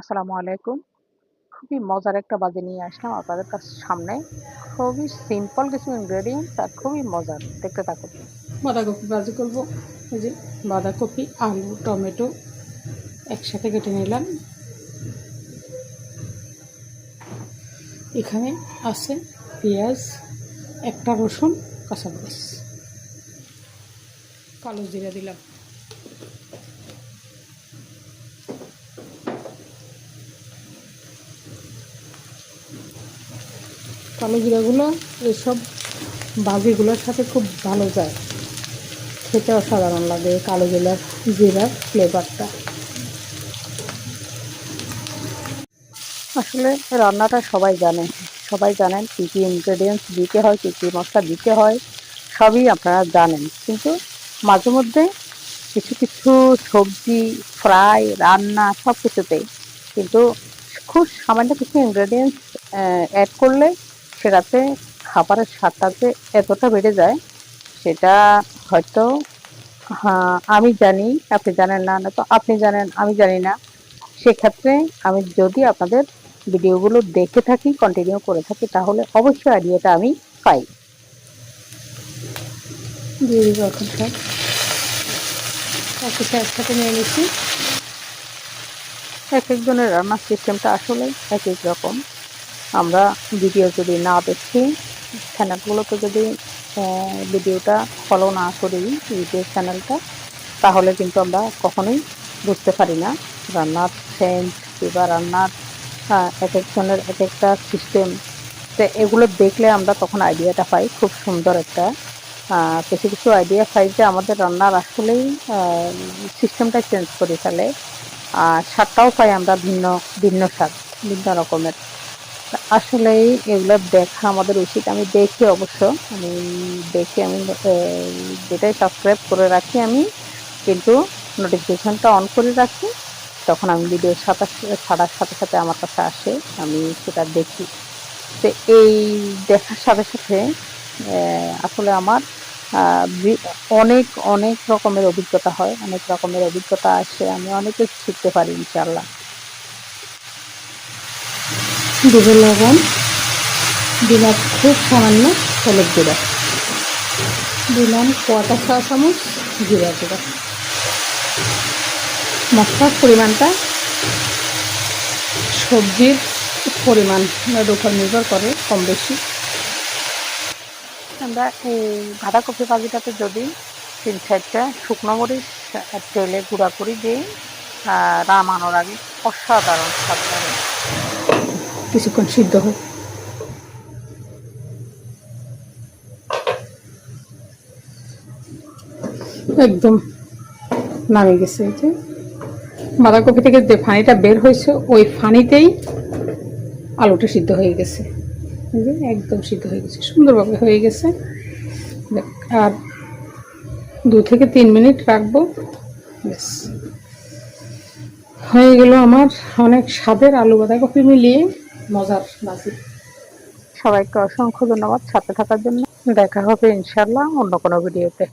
আসসালামু আলাইকুম। খুবই মজার একটা বাজে নিয়ে আসলাম আপনাদের কাছে সামনে। খুবই সিম্পল কিছু ইনগ্রেডিয়েন্টস আর খুবই মজার। দেখতে থাকুন। বাঁধাকপি ভাজি করব। এই যে বাঁধাকপি, আলু, টমেটো একসাথে কেটে নিলাম। এখানে আছে পেঁয়াজ, একটা রসুন কাঁচামরিচ কালো জিরা দিলাম। কালো জিরাগুলো এইসব ভাজিগুলোর সাথে খুব ভালো যায়। খেতে অসাধারণ লাগে কালো জিরার জিরার ফ্লেভারটা আসলে রান্নাটা সবাই জানে। সবাই জানেন কী কী ইনগ্রেডিয়েন্টস দিতে হয়, কী কী মশলা দিতে হয়, সবই আপনারা জানেন। কিন্তু মাঝে মধ্যে কিছু কিছু সবজি, ফ্রাই, রান্না সব কিছুতেই কিন্তু খুব সামান্য কিছু ইনগ্রেডিয়েন্টস অ্যাড করলে সেটাতে খাবারের স্বাদটা যে এতটা বেড়ে যায় সেটা হয়তো হ্যাঁ আমি জানি আপনি জানেন না না তো আপনি জানেন আমি জানি না। সেক্ষেত্রে আমি যদি আপনাদের ভিডিওগুলো দেখে থাকি কন্টিনিউ করে থাকি তাহলে অবশ্যই আইডিয়াটা আমি পাই। দিয়ে দিব এখন সব সব একসাথে নিয়ে নিচ্ছি। এক একজনের রান্নার সিস্টেমটা আসলে এক এক রকম। আমরা ভিডিও যদি না দেখি চ্যানেলগুলোতে যদি ভিডিওটা ফলো না করি, ইউটিউব চ্যানেলটা তাহলে কিন্তু আমরা কখনোই বুঝতে পারি না রান্নার সেন্স কিংবা রান্নার এক একজনের এক একটা সিস্টেম তো এগুলো দেখলে আমরা তখন আইডিয়াটা পাই। খুব সুন্দর একটা কিছু কিছু আইডিয়া পাই যে আমাদের রান্নার আসলেই সিস্টেমটা চেঞ্জ করে ফেলে। আর স্বাদটাও পাই আমরা ভিন্ন ভিন্ন স্বাদ, ভিন্ন রকমের। আসলেই এগুলো দেখা আমাদের উচিত। আমি দেখি অবশ্য। আমি দেখি আমি যেটাই সাবস্ক্রাইব করে রাখি আমি, কিন্তু নোটিফিকেশনটা অন করে রাখি, তখন আমি ভিডিও ছাড়ার ছাড়ার সাথে সাথে আমার কাছে আসে, আমি সেটা দেখি। তো এই দেখার সাথে সাথে আসলে আমার অনেক অনেক রকমের অভিজ্ঞতা হয়, অনেক রকমের অভিজ্ঞতা আসে, আমি অনেক কিছু শিখতে পারি ইনশাল্লাহ দিব লবণ দিলাম খুব সামান্য হলুদ গুঁড়া। দিলাম কটা চা চামচ জিরা গুঁড়া। মশলার পরিমাণটা সবজির পরিমাণের উপর নির্ভর করে কম বেশি। আমরা এই বাঁধাকপি ভাজিটাতে যদি তিন চারটা শুকনো মরিচ আর তেলে গুঁড়া করে দিই আহ, নামানোর আগে অসাধারণ স্বাদ কিছুক্ষণ সিদ্ধ হোক একদম নামে গেছে এই যে। বাঁধাকপি থেকে যে ফানিটা বের হয়েছে, ওই ফানিতেই আলুটা সিদ্ধ হয়ে গেছে। একদম সিদ্ধ হয়ে গেছে, সুন্দরভাবে হয়ে গেছে। আর দু থেকে তিন মিনিট রাখব। ব্যাস। হয়ে গেল আমার অনেক স্বাদের আলু বাঁধাকপি মিলিয়ে। মজার বাজি। সবাইকে অসংখ্য ধন্যবাদ সাথে থাকার জন্য। দেখা হবে ইনশাল্লাহ অন্য কোনো ভিডিওতে।